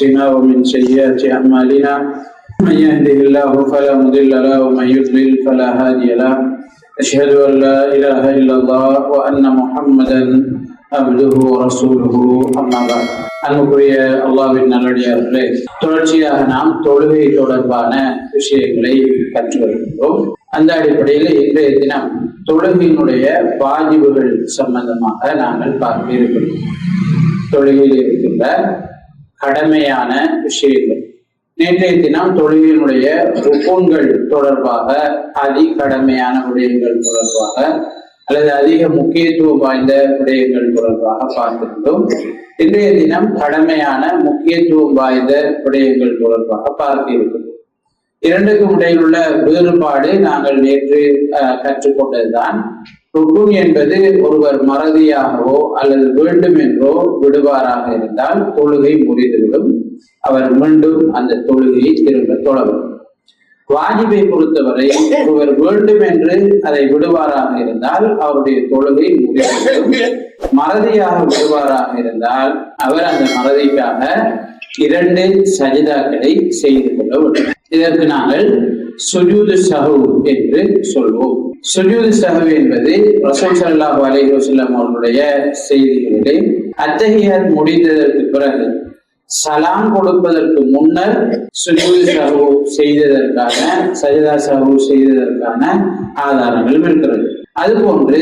انفسنا ومن سيئات اعمالنا من يهده الله فلا مضل له ومن يضلل فلا هادي له اشهد ان لا اله الا الله وان محمدا عبده ورسوله اما بعد அன்புக்குரிய அல்லாவின் நல்லடியார்களே தொடர்ச்சியாக நாம் தொழுகை தொடர்பான விஷயங்களை கற்று வருகின்றோம் அந்த அடிப்படையில் இன்றைய தினம் தொழுகையினுடைய வாஜிபுகள் சம்பந்தமாக நாங்கள் பார்க்க இருக்கிறோம் தொழுகையில் இருக்கின்ற கடமையான விஷயங்கள். நேற்றைய தினம் தொழுகையினுடைய ருப்பூன்கள் தொடர்பாக அதி கடமையான விடயங்கள் தொடர்பாக அல்லது அதிக முக்கியத்துவம் வாய்ந்த விடயங்கள் தொடர்பாக பார்த்திருந்தோம். இன்றைய தினம் கடமையான முக்கியத்துவம் வாய்ந்த விடயங்கள் தொடர்பாக பார்த்திருக்கிறோம் இரண்டுக்கும் இடையில் உள்ள வேறுபாடு நாங்கள் நேற்று கற்றுக்கொண்டதுதான். ருக்குன் என்பது ஒருவர் மறதியாகவோ அல்லது வேண்டும் என்றோ விடுவாராக இருந்தால் தொழுகை முறிந்துவிடும் அவர் மீண்டும் அந்த தொழுகையை திரும்ப தொடரும். வாஜிபை பொறுத்தவரை ஒருவர் வேண்டும் என்று அதை விடுவாராக இருந்தால் அவருடைய தொழுகை முறிந்துவிடும் மறதியாக விடுவாராக இருந்தால் அவர் அந்த மறதிக்காக இரண்டு சஜிதாக்களை செய்து கொள்ள வேண்டும். இதற்கு நாங்கள் சுஜூது சஹு என்று சொல்வோம். சுஜூது சஹு என்பது ரசூல் சல்லாஹ் அலைஹி வஸல்லம் அவர்களுடைய செய்திகளிலே அத்தஹியாத் முடிந்ததற்கு பிறகு சலாம் கொடுப்பதற்கு முன்னர் சுஜூது சஹு செய்ததற்கான சஜிதா சஹு செய்ததற்கான ஆதாரங்களும் இருக்கிறது. அதுபோன்று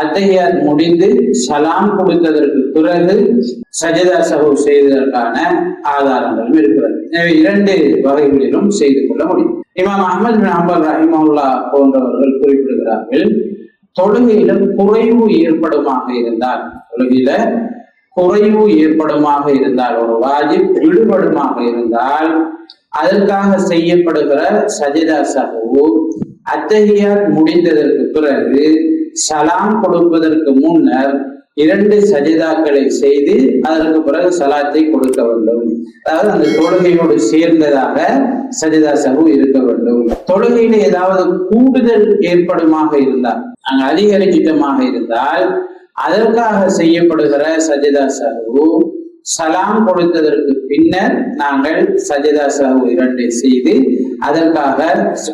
அத்தையார் முடிந்து சலாம் கொடுத்ததற்கு பிறகு சஜிதா சகோ செய்ததற்கான ஆதாரங்களும் இருக்கிறது. எனவே இரண்டு வகைகளிலும் செய்து கொள்ள முடியும். இமாம் அஹமது பின் ஹம்பல் ரஹிமவுல்லா போன்றவர்கள் குறிப்பிடுகிறார்கள் தொழுகையில குறைவு ஏற்படுமாக இருந்தால் தொழுகையில குறைவு ஏற்படுமாக இருந்தால் ஒரு வாஜிப் விடுபடுமாக இருந்தால் அதற்காக செய்யப்படுகிற சஜிதா சகோ அத்தகையார் முடிந்ததற்கு பிறகு சலாம் கொடுப்பதற்கு முன்னர் இரண்டு சஜிதாக்களை செய்து அதற்கு பிறகு சலாத்தை கொடுக்க வேண்டும். அதாவது அந்த தொழுகையோடு சேர்ந்ததாக சஜிதா சகு இருக்க வேண்டும். தொழுகையில ஏதாவது கூடுதல் ஏற்படுமாக இருந்தால் அங்கு அதிகரிச்சிட்டமாக இருந்தால் அதற்காக செய்யப்படுகிற சஜிதா சகு சலாம் கொடுத்ததற்கு பின்னர் நாங்கள் சஜிதா சாஹு இரண்டை செய்து அதற்காக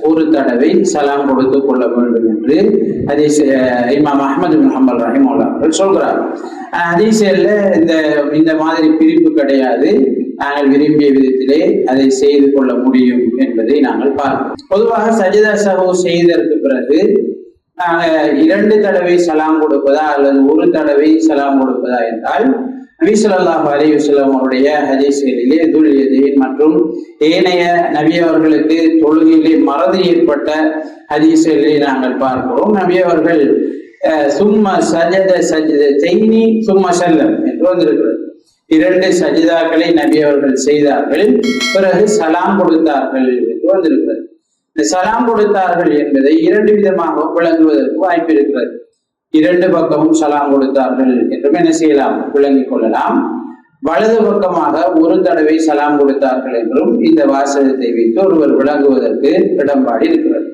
ஒரு தடவை சலாம் கொடுத்து கொள்ள வேண்டும் என்று ஹதீஸ் இமாம் அஹமது பின் ரஹிமுல்லா அவர்கள் சொல்கிறார். அஹ், இந்த இந்த மாதிரி பிரிப்பு கிடையாது. நாங்கள் விரும்பிய விதத்திலே அதை செய்து கொள்ள முடியும் என்பதை நாங்கள் பார்ப்போம் பொதுவாக சஜிதா சாஹு செய்ததற்கு பிறகு நாங்கள் இரண்டு தடவை சலாம் கொடுப்பதா அல்லது ஒரு தடவை சலாம் கொடுப்பதா என்றால் நபி அலிவசல்லம் அவருடைய ஹதீஸ்களிலே துல் மற்றும் ஏனைய நபியவர்களுக்கு தொழுகையிலே மறதி ஏற்பட்ட ஹதீஸ்களை நாங்கள் பார்க்கிறோம். நபியவர்கள் அஹ், சும்ம சஜத சஜத செய்னி சும்ம செல்லம் என்று வந்திருக்கிறது. இரண்டு சஜிதாக்களை நபி அவர்கள் செய்தார்கள். பிறகு சலாம் கொடுத்தார்கள் என்று வந்திருக்கிறது. இந்த சலாம் கொடுத்தார்கள் என்பதை இரண்டு விதமாக விளங்குவதற்கு வாய்ப்பு இருக்கிறது. இரண்டு பக்கமும் சலாம் கொடுத்தார்கள் என்றும் என்ன செய்யலாம்? விளங்கிக் கொள்ளலாம். வலது பக்கமாக ஒரு தடவை சலாம் கொடுத்தார்கள் என்றும் இந்த வாசகத்தை வைத்து ஒருவர் விளங்குவதற்கு இடம்பாடு இருக்கிறது.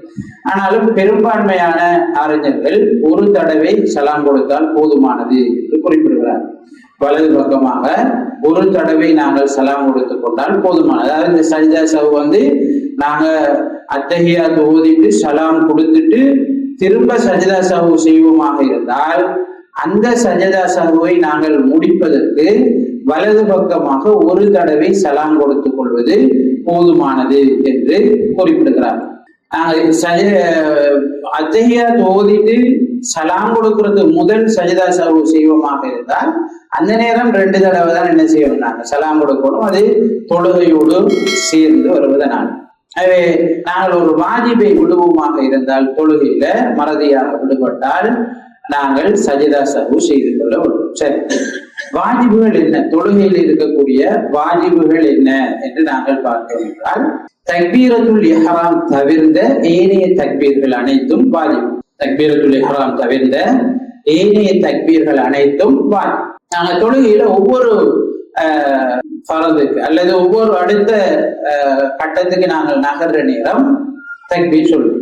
ஆனாலும் பெரும்பான்மையான அறிஞர்கள் ஒரு தடவை சலாம் கொடுத்தால் போதுமானது என்று குறிப்பிடுகிறார். வலது பக்கமாக ஒரு தடவை நாங்கள் சலாம் கொடுத்து கொண்டால் போதுமானது. அதாவது இந்த சஜிதா சவு வந்து நாங்க அத்தகையாத்து ஓதிட்டு சலாம் கொடுத்துட்டு திரும்ப சஜிதா சஹு செய்வோமாக இருந்தால் அந்த சஜதா சஹுவை நாங்கள் முடிப்பதற்கு வலது பக்கமாக ஒரு தடவை சலாம் கொடுத்துக் கொள்வது போதுமானது என்று குறிப்பிடுகிறார். அத்தகையா ஓதிட்டு சலாம் கொடுக்கிறது முதல் சஜிதா சஹு செய்வோமாக இருந்தால் அந்த நேரம் ரெண்டு தடவை தான் என்ன செய்யணும் நாங்கள் சலாம் கொடுக்கணும் அது தொழுகையோடு சேர்ந்து வருவதை நான் எனவே நாங்கள் ஒரு வாஜிபை விடுவோமாக இருந்தால் தொழுகையில மறதியாக விடுபட்டால் நாங்கள் சஜிதா சஹு செய்து கொள்ள வேண்டும். சரி. வாஜிபுகள் என்ன? தொழுகையில் இருக்கக்கூடிய வாஜிபுகள் என்ன என்று நாங்கள் பார்த்தோம் என்றால் தக்பீரத்துல் எஹராம் தவிர்ந்த ஏனைய தக்பீர்கள் அனைத்தும் வாஜிப். தக்பீரத்துல் எஹராம் தவிர்ந்த ஏனைய தக்பீர்கள் அனைத்தும் வாஜிப். நாங்கள் தொழுகையில ஒவ்வொரு ஆஹ், ஃபரதுக்கு அல்லது ஒவ்வொரு அடுத்த கட்டத்துக்கு நாங்கள் நகர்ற நேரம் தக்பீர் சொல்லுவோம்.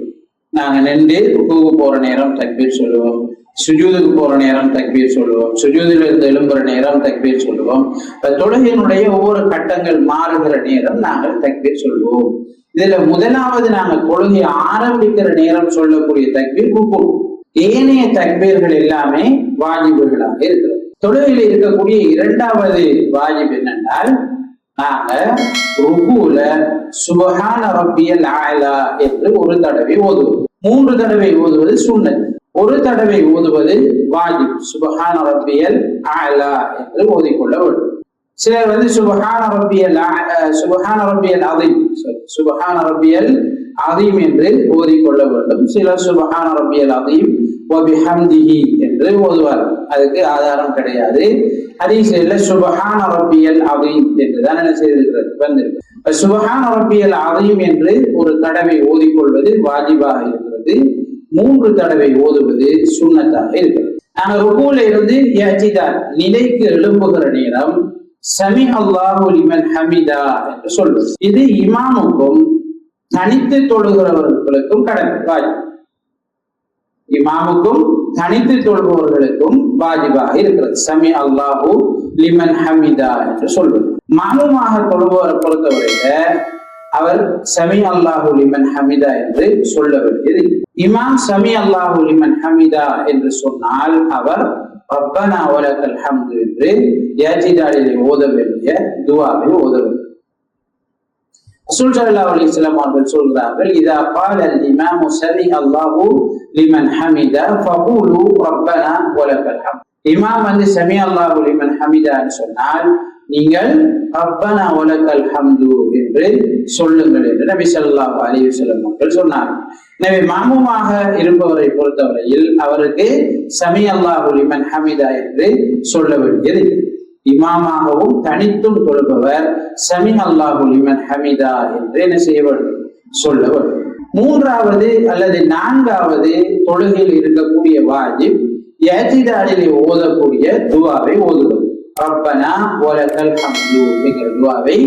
நாங்க நின்று ருக்குவுக்கு போற நேரம் தக்பீர் சொல்லுவோம். சுஜூதுக்கு போற நேரம் தக்பீர் சொல்லுவோம். சுஜூதில் இருந்து எழும்புற நேரம் தக்பீர் சொல்லுவோம். தொழுகையினுடைய ஒவ்வொரு கட்டங்கள் மாறுகிற நேரம் நாங்கள் தக்பீர் சொல்லுவோம். இதுல முதலாவது நாங்கள் தொழுகை ஆரம்பிக்கிற நேரம் சொல்லக்கூடிய தக்பீர் ருக்கு ஏனைய தக்பீர்கள் எல்லாமே வாஜிபுகளாக இருக்கிறது தொழுகையில் இருக்கக்கூடிய இரண்டாவது வாஜிப் என்னென்றால் நாங்க ருகுல சுபஹான ரப்பியல் ஆயலா என்று ஒரு தடவை ஓதுவோம். மூன்று தடவை ஓதுவது சுண்ணத். ஒரு தடவை ஓதுவது வாஜிப் சுபஹான ரப்பியல் ஆயலா என்று ஓதிக்கொள்ள வேண்டும். சிலர் வந்து சுபஹான ரப்பியல் அ- சுபஹான ரப்பியல் அதீம் சுபஹான ரப்பியல் அதீம் என்று ஓதிக்கொள்ள வேண்டும். சிலர் சுபஹான ரப்பியல் அதீம் வபிஹம்திஹி என்று ஓதுவார். அதுக்கு ஆதாரம் கிடையாது. ஹதீஸ்ல சுபஹான ரப்பியல் அதீம் என்று தான் என்ன செய்திருக்கிறது? வந்திருக்கு. சுபஹான ரப்பியல் அதீம் என்று ஒரு தடவை ஓதிக்கொள்வது வாஜிபாக இருக்கிறது. மூன்று தடவை ஓதுவது சுண்ணத்தாக இருக்கிறது. நாங்க ருகூல இருந்து யஜிதான் நிலைக்கு எழும்புகிற நேரம் சமி அல்லாஹு லிமன் ஹமிதா என்று சொல்வது. இது இமாமுக்கும் தனித்து தொழுகிறவர்களுக்கும் கடமை. வாஜிப். இமாமுக்கும் தனித்து தொழுபவர்களுக்கும் வாஜிபாக இருக்கிறது. சமி அல்லாஹு லிமன் ஹமிதா என்று சொல்வது. மாமுமாக தொழுபவரை பொறுத்தவரையில அவர் சமி அல்லாஹு லிமன் ஹமிதா என்று சொல்ல வேண்டியது இமாம் சமி அல்லாஹு லிமன் ஹமிதா என்று சொன்னால் அவர் ரப்பனா வலக்கல் ஹம்து என்று யாஜிதாலிலே ஓத வேண்டிய துவாவை ஓத வேண்டும். ரசூல் ஸல்லல்லாஹு அலைஹி வஸல்லம் அவர்கள் சொல்கிறார்கள் இதா قال الامام سمع الله لمن حمد فقولوا ربنا ولك الحمد இமாம் வந்து சமி அல்லாஹு லிமன் ஹமிதான்னு சொன்னால் நீங்கள் ரப்பனா வலக்கல் ஹம்து என்று சொல்லுங்கள் என்று நபி ஸல்லல்லாஹு அலைஹி வஸல்லம் அவர்கள் சொன்னார்கள் எனவே மாமுமாக இருப்பவரை பொறுத்தவரையில் அவருக்கு சமி அல்லாஹு லிமன் ஹமிதா என்று சொல்ல வேண்டியது இமாமாகவும் தனித்தும் தொழுபவர் சமி அல்லாஹு லிமன் ஹமிதா என்று என்ன செய்ய வேண்டும் சொல்ல வேண்டும் மூன்றாவது அல்லது நான்காவது தொழுகையில் இருக்கக்கூடிய வாஜிப் ஏத்திதாலிலே ஓதக்கூடிய துவாவை ஓதுவது ரப்பனா வலக்கல் ஹம்து என்கிற துவாவை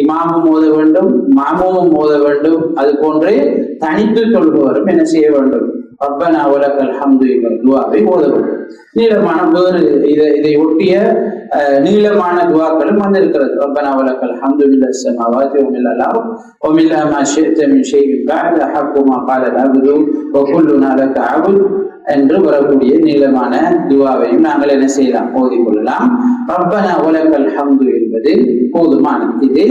இமாமும் ஓத வேண்டும் மாமும் ஓத வேண்டும். அது போன்று தனித்து தொழுபவரும் என்ன செய்ய வேண்டும்? ரப்பனா உலக அல்ஹம்து துவாவை ஓத நீளமான வேறு இதை இதை ஒட்டிய நீளமான துவாக்களும் வந்திருக்கிறது. ரப்பனா உலக அல்ஹம்து இல்ல சமாவாதி ஒமில் அல்லாஹ் ஒமில் அமா ஹக்குமா கால அபுது ஒக்குல்லு நாளக அபுல் என்று வரக்கூடிய நீளமான துவாவையும் நாங்கள் என்ன செய்யலாம்? ஓதிக்கொள்ளலாம். ரப்பனா உலக அல்ஹம்து என்பது போதுமானது. இது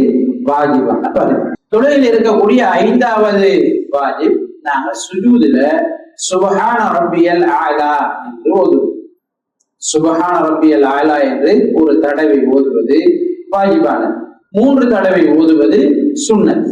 வாஜிபான பதிவு தொழிலில் இருக்கக்கூடிய ஐந்தாவது வாஜிப் நாங்கள் சுஜூதுல சுபஹான ரப்பியல் ஆயலா என்று ஓதுவது. சுபஹான ரப்பியல் ஆயலா என்று ஒரு தடவை ஓதுவது வாஜிபானது மூன்று தடவை ஓதுவது சுண்ணத்.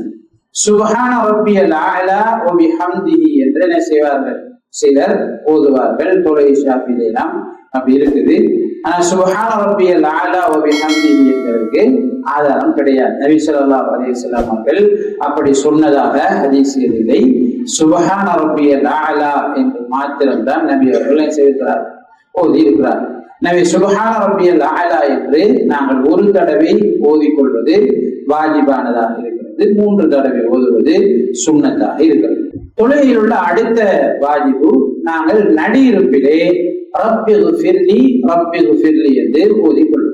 சுபஹான ரப்பியல் ஆயலா ஒபி ஹம்திஹி என்று என்ன செய்வார்கள்? சிலர் ஓதுவார்கள். தொலை ஷாப்பிலாம் அப்படி இருக்குது. ஆனா சுபஹான ரப்பியல் ஆலா ஒபி ஹம்திஹி என்பதற்கு ஆதாரம் கிடையாது. நபி சொல்லா அலைஹி அவர்கள் அப்படி சொன்னதாக அதிசயம் இல்லை. சுபஹான ரப்பியல் ஆலா என்று மாத்திரம்தான் நபி அவர்களை செய்திருக்கிறார். ஓதி இருக்கிறார் நபி சுபஹான ரப்பியல் ஆலா என்று நாங்கள் ஒரு தடவை ஓதிக்கொள்வது வாஜிபானதாக இருக்கிறது. மூன்று தடவை ஓதுவது சுண்ணத்தாக இருக்கிறது. தொழுகையில் உள்ள அடுத்த வாஜிபு நாங்கள் நடியிருப்பிலே ரப்பிகு ஃபிர்லி ரப்பிகு ஃபிர்லி என்று ஓதிக்கொள்வோம்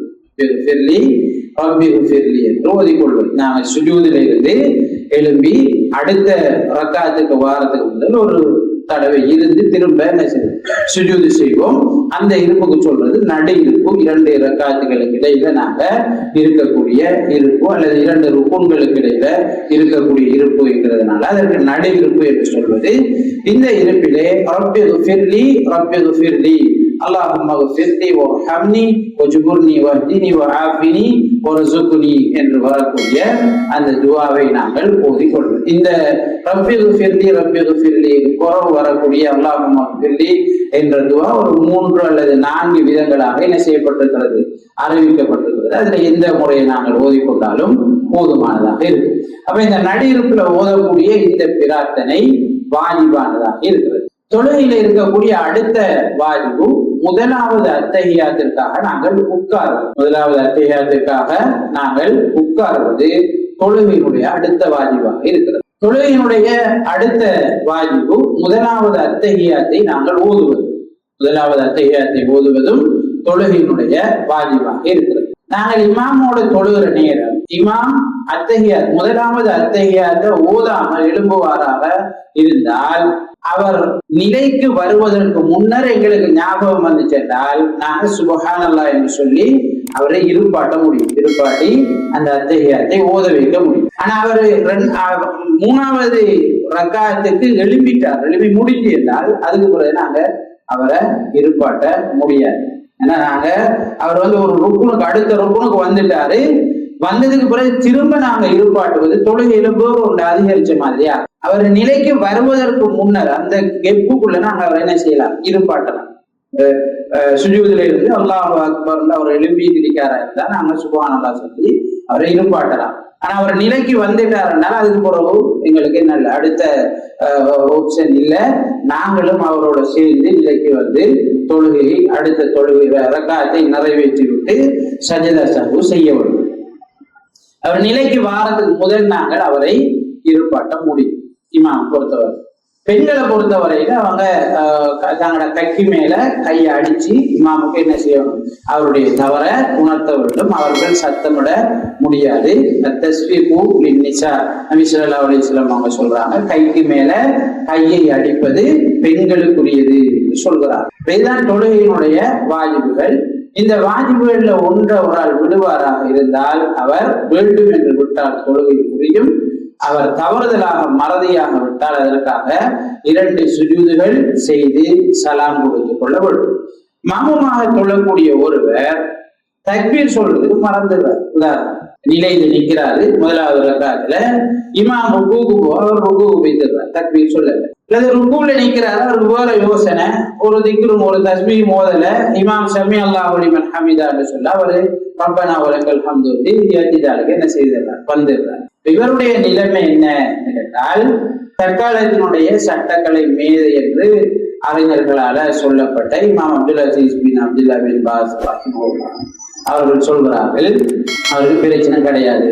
ரப்பிகு என்று ஓதிக்கொள்வோம் நாங்கள் சுஜூதில இருந்து எழும்பி அடுத்த ரக்காத்துக்கு வாரத்துக்கு முதல் ஒரு தடவை இருந்து திரும்ப என்ன செய்வோம்? சுஜூது செய்வோம். அந்த இருப்புக்கு சொல்றது நடு இருப்பு இரண்டு ரக்காத்துகளுக்கு இடையில நாங்க இருக்கக்கூடிய இருப்பு அல்லது இரண்டு ருக்குன்களுக்கு இடையில இருக்கக்கூடிய இருப்பு என்கிறதுனால அதற்கு நடு இருப்பு என்று சொல்வது. இந்த இருப்பிலே ரப்பியது ஃபிர்லி ரப்பியது ஃபிர்லி அல்லாஹும் மகஃபிர்லி ஓ ஹம்னி ஓ ஓ ஆஃபினி ஒரு என்று வரக்கூடிய அந்த துவாவை நாங்கள் ஓதிக்கொள்வோம் இந்த ரப்பியது ஃபிர்லி ரப்பியது ஃபிர்லி குறவு வரக்கூடிய அல்லாஹும் மகஃபிர்லி என்ற துவா ஒரு மூன்று அல்லது நான்கு விதங்களாக என்ன செய்யப்பட்டிருக்கிறது அறிவிக்கப்பட்டிருக்கிறது அதுல எந்த முறையை நாங்கள் ஓதிக்கொண்டாலும் போதுமானதாக இருக்கு அப்ப இந்த நடியிருப்புல ஓதக்கூடிய இந்த பிரார்த்தனை வாஜிபானதாக இருக்கிறது தொழுகையில இருக்கக்கூடிய அடுத்த வாஜிபு முதலாவது அத்தகையாத்திற்காக நாங்கள் உட்கார்வது முதலாவது அத்தகையாத்திற்காக நாங்கள் உட்கார்வது தொழுகையினுடைய அடுத்த வாஜிவாக இருக்கிறது. தொழுகையினுடைய அடுத்த வாஜிபு முதலாவது அத்தகையாத்தை நாங்கள் ஓதுவது. முதலாவது அத்தகையாத்தை ஓதுவதும் தொழுகையினுடைய வாஜிவாக இருக்கிறது. நாங்கள் இமாமோட தொழுகிற நேரம் இமாம் அத்தகையார் முதலாவது அத்தகையாக ஓதாமல் எழும்புவாராக இருந்தால் அவர் நிலைக்கு வருவதற்கு முன்னர் எங்களுக்கு ஞாபகம் வந்து சென்றால் நாங்கள் சுபஹானல்லா என்று சொல்லி அவரை இருப்பாட்ட முடியும் இருப்பாட்டி அந்த அத்தகையத்தை ஓத வைக்க முடியும் ஆனா அவர் மூணாவது ரக்காயத்துக்கு எழும்பிட்டார் எழுப்பி முடிஞ்சு என்றால் அதுக்கு பிறகு நாங்க அவரை இருப்பாட்ட முடியாது ஏன்னா நாங்க? அவர் வந்து ஒரு ருக்குனுக்கு அடுத்த ருக்குனுக்கு வந்துட்டாரு. வந்ததுக்கு பிறகு திரும்ப நாங்க இருப்பாட்டுவது தொழுகையில வேறு ஒன்று அதிகரிச்ச மாதிரியா அவர் நிலைக்கு வருவதற்கு முன்னர் அந்த கெப்புக்குள்ள நாங்க அவர் என்ன செய்யலாம்? இருப்பாட்டலாம். சுஜூதுல இருந்து அல்லாஹ் அக்பர்ல அவர் எழுப்பி இருக்கிறாரா இருந்தா நாங்க சுபானல்லா சொல்லி அவரை இருப்பாட்டலாம். ஆனா அவர் நிலைக்கு வந்துட்டாருனால அதுக்கு பிறகு எங்களுக்கு நல்ல அடுத்த ஆப்ஷன் இல்லை. நாங்களும் அவரோட சேர்ந்து நிலைக்கு வந்து தொழுகையை அடுத்த தொழுகை ரக்காயத்தை நிறைவேற்றி விட்டு சஜிதா சகு செய்ய வேண்டும். அவர் நிலைக்கு வாரத்துக்கு முதல் நாங்கள் அவரை இருப்பாட்ட முடியும். இமாம் பொறுத்தவரை. பெண்களை பொறுத்தவரையில அவங்க தங்களோட கைக்கு மேல கையை அடிச்சு இமாமுக்கு என்ன செய்யணும்? அவருடைய தவற உணர்த்த வேண்டும். அவர்கள் சத்தமிட முடியாது. தஸ்வீபு நிசா நபிசுல்லா அலிஸ்லாம் அவங்க சொல்றாங்க கைக்கு மேல கையை அடிப்பது பெண்களுக்குரியது சொல்கிறார் இதுதான் தொழுகையினுடைய வாஜிபுகள். இந்த வாஜிபுகள்ல ஒன்ற ஒரு ஆள் விடுவாராக இருந்தால் அவர் வேண்டும் என்று விட்டால் தொழுகை புரியும். அவர் தவறுதலாக மறதியாக விட்டால் அதற்காக இரண்டு சுஜூதுகள் செய்து சலாம் கொடுத்து கொள்ள வேண்டும் மமமாக தொழக்கூடிய ஒருவர் தக்பீர் சொல்றதுக்கு மறந்துடுறார். உதாரணம் நிலையில நிக்கிறாரு முதலாவது ரக்காத்துல. இமாம் ருக்குக்கு அவர் ருக்குக்கு வைத்துடுறார் தக்பீர் சொல்லல. அல்லது ருக்குல நிற்கிறாரு அவருக்கு வேற யோசனை. ஒரு திக்ரும் ஒரு தஸ்மி மோதல இமாம் சமி அல்லாஹ் ஒலிமன் ஹமிதான்னு சொல்ல அவரு ரப்பனா உலகல் ஹம்து ஏத்திதாளுக்கு என்ன செய்திருந்தார் வந்துடுறார். இவருடைய நிலைமை என்ன கேட்டால் தற்காலத்தினுடைய சட்டக்கலை மேதை என்று அறிஞர்களால சொல்லப்பட்ட Imam Abdul Aziz bin Abdullah bin Baz அவர்கள் சொல்கிறார்கள் அவருக்கு பிரச்சனை கிடையாது.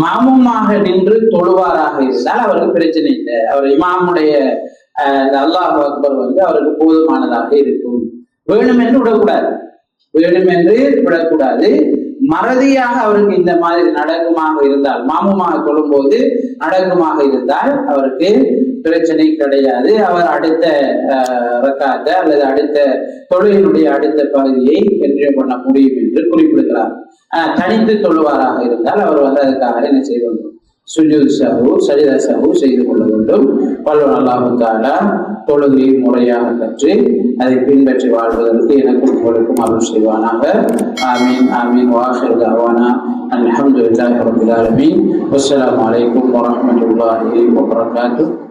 மாமுமாக நின்று தொழுவாராக இருந்தால் அவருக்கு பிரச்சனை இல்லை. அவர் இமாமுடைய அல்லாஹ் அக்பர் வந்து அவருக்கு போதுமானதாக இருக்கும். வேணும் என்று விடக்கூடாது. வேணும் என்று விடக்கூடாது. மறதியாக அவருக்கு இந்த மாதிரி நடக்குமாக இருந்தால் மாமுமாக கொள்ளும்போது நடக்குமாக இருந்தால் அவருக்கு பிரச்சனை கிடையாது. அவர் அடுத்த ரக்காத்த அல்லது அடுத்த தொழிலினுடைய அடுத்த பகுதியை கண்டினியூ பண்ண முடியும் என்று குறிப்பிடுகிறார். தனித்து தொழுவாராக இருந்தால் அவர் வந்து அதுக்காக என்ன செய்ய சுஜூத் சஹு சரிதா சஹு செய்து கொள்ள வேண்டும். பல்வன் அல்லாஹாலா தொழுகையை முறையாக கற்று அதை பின்பற்றி வாழ்வதற்கு எனக்கும் உங்களுக்கும் அருள் செய்வானாக. ஆமீன் ஆமீன். வாஹிர் தாவானா அல்ஹம்துலில்லாஹி ரபில் ஆலமீன். வஸ்ஸலாமு அலைக்கும் வரஹ்மத்துல்லாஹி வபரகாத்துஹு